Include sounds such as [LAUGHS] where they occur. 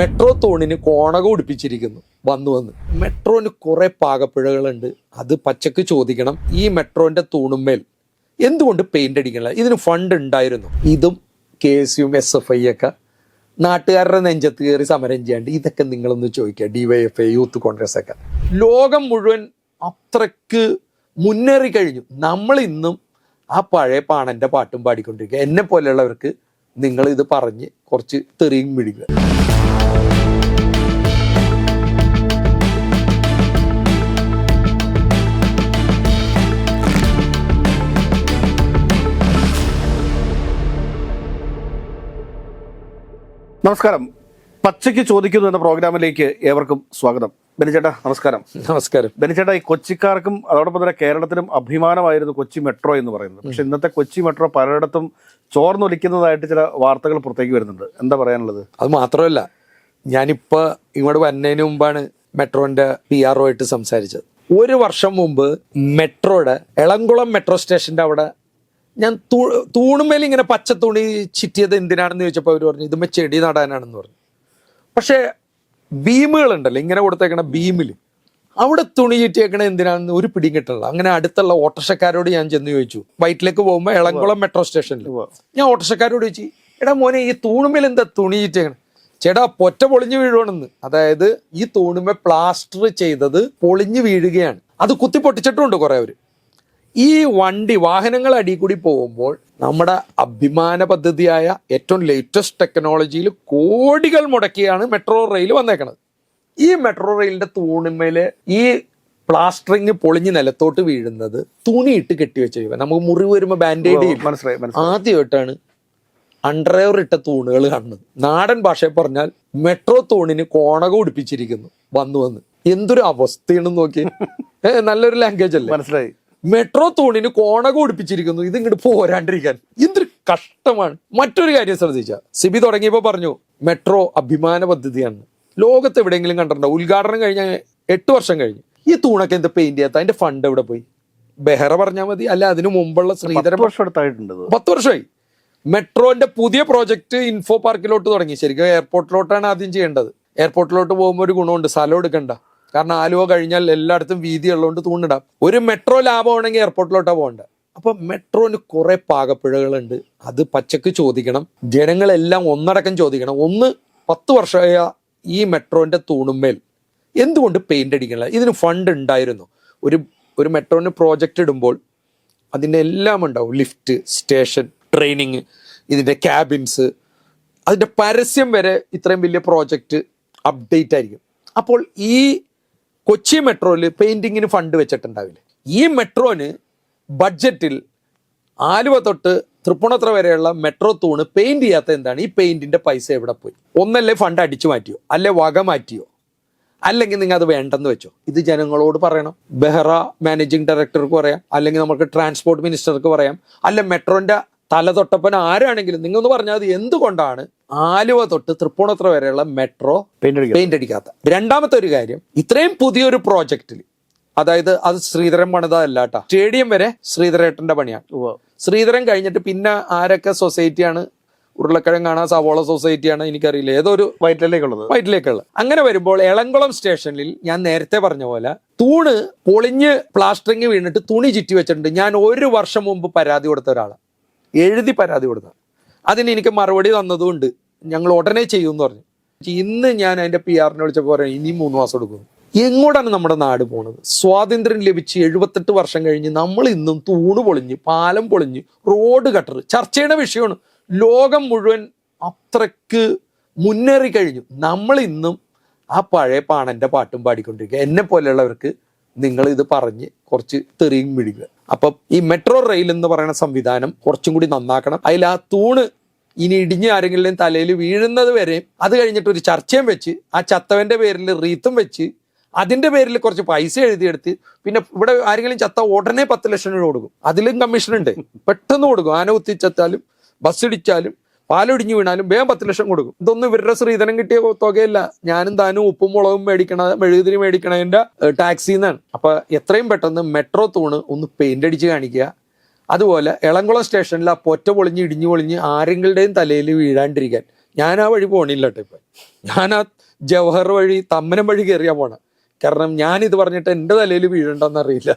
Metro തൂണിന് കോണക ഉടിപ്പിച്ചിരിക്കുന്നു. വന്നു വന്ന്. മെട്രോന് കുറെ പാകപ്പിഴകളുണ്ട്. അത് പച്ചക്ക് ചോദിക്കണം. ഈ മെട്രോന്റെ തൂണുമേൽ എന്തുകൊണ്ട് പെയിന്റ് അടിക്കണില്ല? ഇതിന് ഫണ്ട് ഉണ്ടായിരുന്നു. ഇതും കെ എസ് യുവും എസ് എഫ് ഐ ഒക്കെ. നാട്ടുകാരുടെ നെഞ്ചത്ത് കയറി സമരം ചെയ്യാണ്ട് ഇതൊക്കെ നിങ്ങളൊന്ന് ചോദിക്കുക ഡിവൈഎഫ് ഐ യൂത്ത് കോൺഗ്രസ് ഒക്കെ. ലോകം മുഴുവൻ അത്രയ്ക്ക് മുന്നേറി കഴിഞ്ഞു. നമ്മൾ ഇന്നും ആ പഴയ പാണന്റെ പാട്ടും പാടിക്കൊണ്ടിരിക്കുക. എന്നെ പോലെയുള്ളവർക്ക് നിങ്ങൾ ഇത് പറഞ്ഞ് കുറച്ച് തെറിയും പിടിക്കുക നമസ്കാരം. പച്ചയ്ക്ക് ചോദിക്കുന്നു എന്ന പ്രോഗ്രാമിലേക്ക് ഏവർക്കും സ്വാഗതം. ബെനിച്ചേട്ടാ നമസ്കാരം. നമസ്കാരം. ബെനിച്ചേട്ടാ ഈ കൊച്ചിക്കാർക്കും അതോടൊപ്പം തന്നെ കേരളത്തിനും അഭിമാനമായിരുന്നു കൊച്ചി മെട്രോ എന്ന് പറയുന്നത്. പക്ഷെ ഇന്നത്തെ കൊച്ചി മെട്രോ പലയിടത്തും ചോർന്നൊലിക്കുന്നതായിട്ട് ചില വാർത്തകൾ പുറത്തേക്ക് വരുന്നുണ്ട്. എന്താ പറയാനുള്ളത്? അത് മാത്രമല്ല ഞാനിപ്പോൾ ഇങ്ങോട്ട് വന്നതിന് മുമ്പാണ് മെട്രോന്റെ പി ആർ ആയിട്ട് സംസാരിച്ചത്. ഒരു വർഷം മുമ്പ് മെട്രോയുടെ എളംകുളം മെട്രോ സ്റ്റേഷന്റെ അവിടെ ഞാൻ തൂ- തൂണുമേൽ ഇങ്ങനെ പച്ച തുണി ചിറ്റിയത് എന്തിനാണെന്ന് ചോദിച്ചപ്പോൾ അവർ പറഞ്ഞു ഇതുമ്മ ചെടി നടാനാണെന്ന് പറഞ്ഞു. പക്ഷേ ബീമുകൾ ഉണ്ടല്ലോ ഇങ്ങനെ കൊടുത്തേക്കണ ബീമിൽ അവിടെ തുണി ചുറ്റിയേക്കണ എന്തിനാണെന്ന് ഒരു പിടിയും കിട്ടില്ല അങ്ങനെ അടുത്തുള്ള ഓട്ടോഷക്കാരോട് ഞാൻ ചെന്ന് ചോദിച്ചു. വൈറ്റിലേക്ക് പോകുമ്പോൾ എളംകുളം മെട്രോ സ്റ്റേഷനിൽ. ഞാൻ ഓട്ടോഷക്കാരോട് ചോദിച്ചു എടാ മോനെ ഈ തൂണുമേൽ എന്താ തുണി ചുറ്റിയേക്കണേ? ചേട്ടാ പൊറ്റ പൊളിഞ്ഞു വീഴുവാണെന്ന്. അതായത് ഈ തൂണുമേ പ്ലാസ്റ്റർ ചെയ്തത് പൊളിഞ്ഞു വീഴുകയാണ്. അത് കുത്തി പൊട്ടിച്ചിട്ടുമുണ്ട് കുറെ അവർ. ഈ വണ്ടി വാഹനങ്ങൾ അടി കൂടി പോകുമ്പോൾ നമ്മുടെ അഭിമാന പദ്ധതിയായ ഏറ്റവും ലേറ്റസ്റ്റ് ടെക്നോളജിയിൽ കോടികൾ മുടക്കിയാണ് മെട്രോ റെയിൽ വന്നേക്കുന്നത് ഈ മെട്രോ റെയിലിന്റെ തൂണിന്മേൽ ഈ പ്ലാസ്റ്ററിങ് പൊളിഞ്ഞ് നിലത്തോട്ട് വീഴുന്നത് തുണിയിട്ട് കെട്ടിവെച്ച നമുക്ക് മുറിവ് വരുമ്പോൾ ബാൻഡേഡ് മനസ്സിലായി ആദ്യമായിട്ടാണ് അണ്ടർവെയർ ഇട്ട തൂണുകൾ കാണുന്നത്. നാടൻ ഭാഷയിൽ പറഞ്ഞാൽ മെട്രോ തൂണിന് കോണക ഉടിപ്പിച്ചിരിക്കുന്നു വന്നു വന്ന്. എന്തൊരു അവസ്ഥയാണെന്ന് നോക്കി [LAUGHS] നല്ലൊരു ലാംഗ്വേജ് അല്ലേ? മനസ്സിലായി. മെട്രോ തൂണിന് കോണക ഒടിപ്പിച്ചിരിക്കുന്നു. ഇത് ഇങ്ങോട്ട് പോരാണ്ടിരിക്കാൻ. എന്തൊരു കഷ്ടമാണ്. മറ്റൊരു കാര്യം ശ്രദ്ധിച്ച. സിബി തുടങ്ങിയപ്പോൾ പറഞ്ഞു മെട്രോ അഭിമാന പദ്ധതിയാണ്. ലോകത്ത് എവിടെയെങ്കിലും കണ്ടിട്ടുണ്ടോ? ഉദ്ഘാടനം കഴിഞ്ഞ എട്ട് വർഷം കഴിഞ്ഞു. ഈ തൂണൊക്കെ എന്ത് പെയിന്റ് ചെയ്യാത്ത? അതിന്റെ ഫണ്ട് എവിടെ പോയി? ബെഹറ പറഞ്ഞാൽ മതി. അല്ല അതിനു മുമ്പുള്ള ശ്രീധര പത്ത് വർഷമായി. മെട്രോന്റെ പുതിയ പ്രോജക്റ്റ് ഇൻഫോ പാർക്കിലോട്ട് തുടങ്ങി. ശരിക്കും എയർപോർട്ടിലോട്ടാണ് ആദ്യം ചെയ്യേണ്ടത്. എയർപോർട്ടിലോട്ട് പോകുമ്പോൾ ഒരു ഗുണമുണ്ട്. സ്ഥലം എടുക്കണ്ട. കാരണം ആലുവ കഴിഞ്ഞാൽ എല്ലായിടത്തും വീതി ഉള്ളതുകൊണ്ട് തൂണിടാം. ഒരു മെട്രോ ലാഭമാണെങ്കിൽ എയർപോർട്ടിലോട്ടാണ് പോകേണ്ടത് അപ്പൊ മെട്രോന് കുറെ പാകപ്പിഴകളുണ്ട്. അത് പച്ചക്ക് ചോദിക്കണം. ജനങ്ങളെല്ലാം ഒന്നടക്കം ചോദിക്കണം. ഒന്ന് പത്ത് വർഷമായ ഈ മെട്രോന്റെ തൂണുമേൽ എന്തുകൊണ്ട് പെയിന്റ് അടിക്കണില്ല? ഇതിന് ഫണ്ട് ഉണ്ടായിരുന്നു. ഒരു ഒരു മെട്രോന് പ്രോജക്റ്റ് ഇടുമ്പോൾ അതിന്റെ എല്ലാം ഉണ്ടാവും. ലിഫ്റ്റ് സ്റ്റേഷൻ ട്രെയിനിങ് ഇതിന്റെ ക്യാബിൻസ് അതിന്റെ പരസ്യം വരെ ഇത്രയും വലിയ പ്രോജക്റ്റ് അപ്ഡേറ്റ് ആയിരിക്കും. അപ്പോൾ ഈ കൊച്ചി മെട്രോയിൽ പെയിന്റിങ്ങിന് ഫണ്ട് വെച്ചിട്ടുണ്ടാവില്ല. ഈ മെട്രോന് ബഡ്ജറ്റിൽ ആലുവ തൊട്ട് തൃപ്പുണത്ര വരെയുള്ള മെട്രോ തൂണ് പെയിന്റ് ചെയ്യാത്ത എന്താണ്? ഈ പെയിന്റിന്റെ പൈസ എവിടെ പോയി? ഒന്നല്ലേ ഫണ്ട് അടിച്ചു മാറ്റിയോ? അല്ലെ വക മാറ്റിയോ? അല്ലെങ്കിൽ നിങ്ങൾ അത് വേണ്ടെന്ന് വെച്ചോ? ഇത് ജനങ്ങളോട് പറയണം. ബെഹ്റ മാനേജിങ് ഡയറക്ടർക്ക് പറയാം. അല്ലെങ്കിൽ നമുക്ക് ട്രാൻസ്പോർട്ട് മിനിസ്റ്റർക്ക് പറയാം. അല്ല മെട്രോന്റെ തല തൊട്ടപ്പൻ ആരാണെങ്കിലും നിങ്ങൾ ഒന്ന് പറഞ്ഞാൽ അത് എന്തുകൊണ്ടാണ് ആലുവ തൊട്ട് തൃപ്പൂണിത്തുറ വരെയുള്ള മെട്രോ പെയിന്റ് അടിക്കാത്ത? രണ്ടാമത്തെ ഒരു കാര്യം ഇത്രയും പുതിയൊരു പ്രോജക്റ്റിൽ അതായത് അത് ശ്രീധരൻ പണിതല്ല കേട്ടോ സ്റ്റേഡിയം വരെ ശ്രീധരേട്ടന്റെ പണിയാണ്. ശ്രീധരൻ കഴിഞ്ഞിട്ട് പിന്നെ ആരൊക്കെ സൊസൈറ്റിയാണ് ഉരുളക്കിഴങ്ങാണ് സവോള സൊസൈറ്റിയാണ് എനിക്കറിയില്ല. ഏതൊരു വയറ്റിലേക്കുള്ളത്. വയറ്റിലേക്കുള്ളത്. വയറ്റിലേക്കുള്ള അങ്ങനെ വരുമ്പോൾ എളംകുളം സ്റ്റേഷനിൽ ഞാൻ നേരത്തെ പറഞ്ഞ പോലെ തൂണ് പൊളിഞ്ഞ് പ്ലാസ്റ്ററിങ് വീണിട്ട് തുണി ചുറ്റി വെച്ചിട്ടുണ്ട്. ഞാൻ ഒരു വർഷം മുമ്പ് പരാതി കൊടുത്ത ഒരാളാണ് എഴുതി പരാതി കൊടുത്ത അതിന് എനിക്ക് മറുപടി തന്നതുകൊണ്ട് ഞങ്ങൾ ഉടനെ ചെയ്യും എന്ന് പറഞ്ഞു ഇന്ന് ഞാൻ അതിന്റെ പി ആറിനെ വിളിച്ചപ്പോൾ പറയാം ഇനി മൂന്ന് മാസം എടുക്കും. എങ്ങോട്ടാണ് നമ്മുടെ നാട് പോണത്? സ്വാതന്ത്ര്യം ലഭിച്ച് എഴുപത്തെട്ട് വർഷം കഴിഞ്ഞ് നമ്മൾ ഇന്നും തൂണ് പൊളിഞ്ഞ് പാലം പൊളിഞ്ഞ് റോഡ് കട്ടർ ചർച്ചയുടെ വിഷയമാണ്. ലോകം മുഴുവൻ അത്രയ്ക്ക് മുന്നേറി കഴിഞ്ഞു. നമ്മൾ ഇന്നും ആ പഴയ പാണന്റെ പാട്ടും പാടിക്കൊണ്ടിരിക്കുക. എന്നെ പോലെയുള്ളവർക്ക് നിങ്ങൾ ഇത് പറഞ്ഞ് കുറച്ച് തെറിയും വിഴുങ്ങുക അപ്പം ഈ മെട്രോ റെയിൽ എന്ന് പറയുന്ന സംവിധാനം കുറച്ചും കൂടി നന്നാക്കണം. അതിൽ ആ തൂണ് ഇനി ഇടിഞ്ഞ് ആരെങ്കിലും തലയിൽ വീഴുന്നത് വരെയും അത് കഴിഞ്ഞിട്ട് ഒരു ചർച്ചയും വെച്ച് ആ ചത്തവന്റെ പേരിൽ റീത്തും വെച്ച് അതിന്റെ പേരിൽ കുറച്ച് പൈസ എഴുതിയെടുത്ത് പിന്നെ ഇവിടെ ആരെങ്കിലും ചത്ത ഉടനെ പത്ത് ലക്ഷം രൂപ കൊടുക്കും. അതിലും കമ്മീഷൻ ഉണ്ട് പെട്ടെന്ന് കൊടുക്കും. ആന കുത്തിച്ചത്താലും ബസ് ഇടിച്ചാലും പാലൊടിഞ്ഞു വീണാലും വേഗം പത്ത് ലക്ഷം കൊടുക്കും. ഇതൊന്നും ഇവരുടെ ശ്രീധനം കിട്ടിയ തുകയല്ല. ഞാനും താനും ഉപ്പും മുളകും മേടിക്കണ മെഴുകുതിരി മേടിക്കണതിന്റെ ടാക്സി നിന്നാണ് അപ്പൊ എത്രയും പെട്ടെന്ന് മെട്രോ തൂണ് ഒന്ന് പെയിന്റ് അടിച്ച് കാണിക്കുക. അതുപോലെ എളംകുളം സ്റ്റേഷനിൽ ആ പൊറ്റ പൊളിഞ്ഞ് ഇടിഞ്ഞു പൊളിഞ്ഞ് ആരെങ്കിലുടെയും തലയിൽ വീഴാണ്ടിരിക്കാൻ. ഞാൻ ആ വഴി പോണില്ല കേട്ടോ ഇപ്പൊ. ഞാൻ ആ ജവഹർ വഴി തമ്മനം വഴി കയറിയാ പോണ. കാരണം ഞാൻ ഇത് പറഞ്ഞിട്ട് എന്റെ തലയിൽ വീഴണ്ടെന്നറിയില്ല.